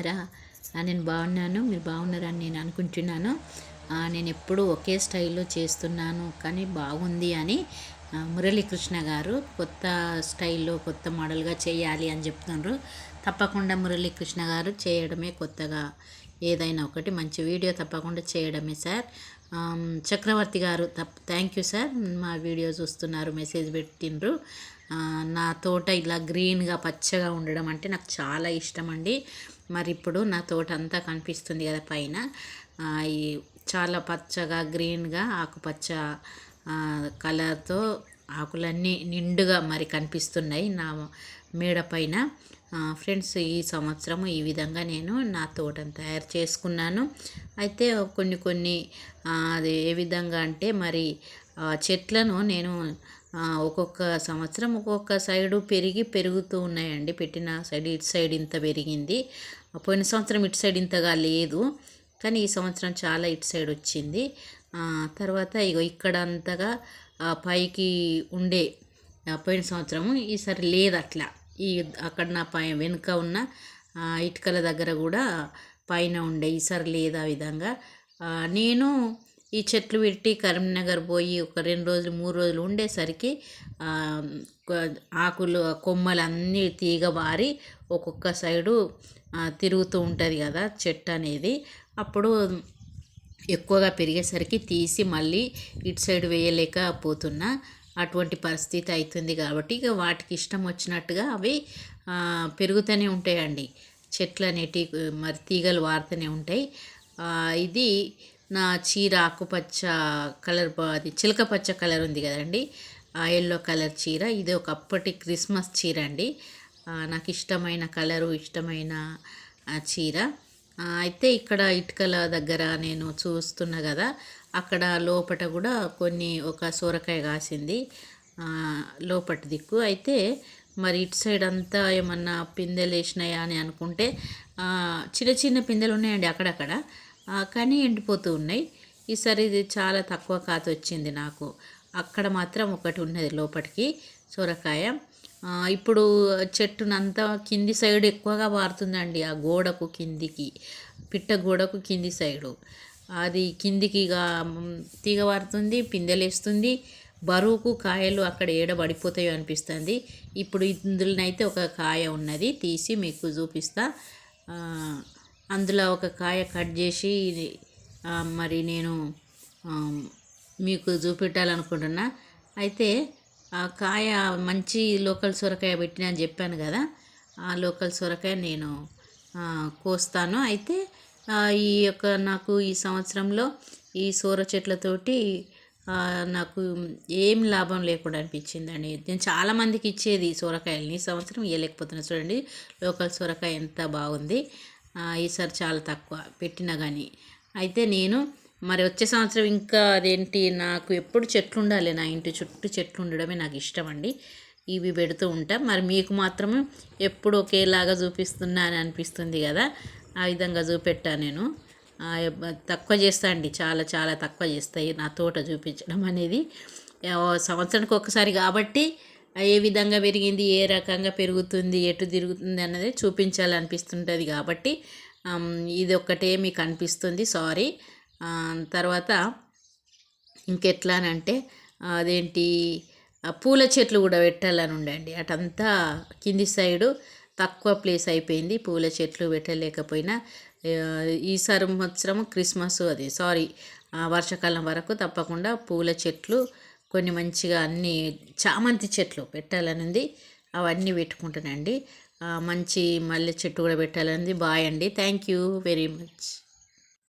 బాగున్నారా? నేను బాగున్నాను. మీరు బాగున్నారని నేను అనుకుంటున్నాను. నేను ఎప్పుడూ ఒకే స్టైల్లో చేస్తున్నాను. కానీ బాగుంది అని మురళీకృష్ణ గారు కొత్త స్టైల్లో కొత్త మోడల్గా చేయాలి అని చెప్తున్నారు తప్పకుండా మురళీకృష్ణ గారు చేయడమే కొత్తగా. ఏదైనా ఒకటి మంచి వీడియో తప్పకుండా చేయడమే సార్. చక్రవర్తి గారు తప్ థ్యాంక్ యూ సార్. మా వీడియో చూస్తున్నారు మెసేజ్ పెట్టిండ్రు. నా తోట ఇలా గ్రీన్గా పచ్చగా ఉండడం అంటే నాకు చాలా ఇష్టం అండి. మరి ఇప్పుడు నా తోట అంతా కనిపిస్తుంది కదా పైన. ఈ చాలా పచ్చగా గ్రీన్గా ఆకుపచ్చ కలర్తో ఆకులన్నీ నిండుగా మరి కనిపిస్తున్నాయి నా మేడ పైన. ఫ్రెండ్స్ ఈ సంవత్సరం ఈ విధంగా నేను నా తోటను తయారు చేసుకున్నాను. అయితే కొన్ని కొన్ని అది ఏ విధంగా అంటే మరి చెట్లను నేను ఒక్కొక్క సంవత్సరం ఒక్కొక్క సైడు పెరిగి పెరుగుతూ ఉన్నాయండి. పెట్టిన సైడ్ ఇటు సైడ్ ఇంత పెరిగింది. పోయిన సంవత్సరం ఇటు సైడ్ ఇంతగా లేదు కానీ ఈ సంవత్సరం చాలా ఇటు సైడ్ వచ్చింది. తర్వాత ఇగో ఇక్కడ అంతగా పైకి ఉండే పోయిన సంవత్సరము ఈసారి లేదు అట్లా. ఈ అక్కడ నా పై వెనుక ఉన్న ఇటుకల దగ్గర కూడా పైన ఉండే ఈసారి లేదు ఆ విధంగా నేను ఈ చెట్లు పెట్టి కరీంనగర్ పోయి ఒక రెండు రోజులు మూడు రోజులు ఉండేసరికి ఆకులు కొమ్మలు అన్నీ తీగ బారి ఒక్కొక్క సైడు తిరుగుతూ ఉంటుంది కదా చెట్టు అనేది. అప్పుడు ఎక్కువగా పెరిగేసరికి తీసి మళ్ళీ ఇటు సైడ్ వేయలేకపోతున్నా. అటువంటి పరిస్థితి అవుతుంది కాబట్టి ఇక వాటికి ఇష్టం వచ్చినట్టుగా అవి పెరుగుతూనే ఉంటాయండి. చెట్లు అనేటి మరి తీగలు వారుతూనే ఉంటాయి. ఇది నా చీర ఆకుపచ్చ కలర్ అది చిలక పచ్చ కలర్ ఉంది కదండి. ఆ ఎల్లో కలర్ చీర. ఇది ఒకప్పటి క్రిస్మస్ చీర అండి. నాకు ఇష్టమైన కలరు ఇష్టమైన చీర. అయితే ఇక్కడ ఇటుకల దగ్గర నేను చూస్తున్నా కదా అక్కడ లోపట కూడా కొన్ని ఒక సొరకాయ కాసింది ఆ, లోపటి దిక్కు. అయితే మరి ఇటు సైడ్ అంతా ఏమన్నా పిందెలు వేసినాయా అని అనుకుంటే చిన్న చిన్న పిందెలు ఉన్నాయండి అక్కడక్కడ. కానీ ఎండిపోతూ ఉన్నాయి. ఈసారి ఇది చాలా తక్కువ కాత వచ్చింది నాకు. అక్కడ మాత్రం ఒకటి ఉన్నది లోపటికి సొరకాయ. ఇప్పుడు చెట్టునంతా కింది సైడ్ ఎక్కువగా పారుతుందండి ఆ గోడకు కిందికి పిట్ట గోడకు కింది సైడు. అది కిందికి తీగ పారుతుంది పిందెలేస్తుంది. బరువుకు కాయలు అక్కడ ఏడ పడిపోతాయో అనిపిస్తుంది. ఇప్పుడు ఇందులోనైతే ఒక కాయ ఉన్నది తీసి మీకు చూపిస్తా. అందులో ఒక కాయ కట్ చేసి మరి నేను మీకు చూపెట్టాలనుకుంటున్నా. అయితే ఆ కాయ మంచి లోకల్ సొరకాయ పెట్టిన అని చెప్పాను కదా ఆ లోకల్ సొరకాయ నేను కోస్తాను. అయితే ఈ యొక్క నాకు ఈ సంవత్సరంలో ఈ సొర చెట్లతోటి నాకు ఏం లాభం లేకుండా అనిపించిందండి. నేను చాలామందికి ఇచ్చేది ఈ సొరకాయలని. ఈ సంవత్సరం ఇవ్వలేకపోతున్నా చూడండి లోకల్ సొరకాయ ఎంత బాగుంది. ఈసారి చాలా తక్కువ పెట్టినా కానీ అయితే నేను మరి వచ్చే సంవత్సరం ఇంకా అదేంటి నాకు ఎప్పుడు చెట్లు ఉండాలి నా ఇంటి చుట్టూ చెట్లు ఉండడమే నాకు ఇష్టం అండి. ఇవి పెడుతూ ఉంటా. మరి మీకు మాత్రం ఎప్పుడు ఒకేలాగా చూపిస్తున్నా అని అనిపిస్తుంది కదా ఆ విధంగా చూపెట్టా నేను. తక్కువ చేస్తా అండి. చాలా చాలా తక్కువ చేస్తాయి నా తోట చూపించడం అనేది. సంవత్సరానికి ఒకసారి కాబట్టి ఏ విధంగా పెరిగింది ఏ రకంగా పెరుగుతుంది ఎటు తిరుగుతుంది అన్నది చూపించాలనిపిస్తుంటుంది కాబట్టి ఇది ఒక్కటే మీకు అనిపిస్తుంది సారీ. తర్వాత ఇంకెట్లా అని అంటే అదేంటి పూల చెట్లు కూడా పెట్టాలని ఉండండి. అటంతా కింది సైడు తక్కువ ప్లేస్ అయిపోయింది పూల చెట్లు పెట్టలేకపోయినా. ఈ సంవత్సరం క్రిస్మస్ అది సారీ వర్షాకాలం వరకు తప్పకుండా పూల చెట్లు కొన్ని మంచిగా అన్ని చామంతి చెట్లు పెట్టాలని ఉంది అవన్నీ పెట్టుకుంటానండి మంచి మల్లె చెట్టు కూడా పెట్టాలని ఉంది బాయ్ అండి. Thank you very much.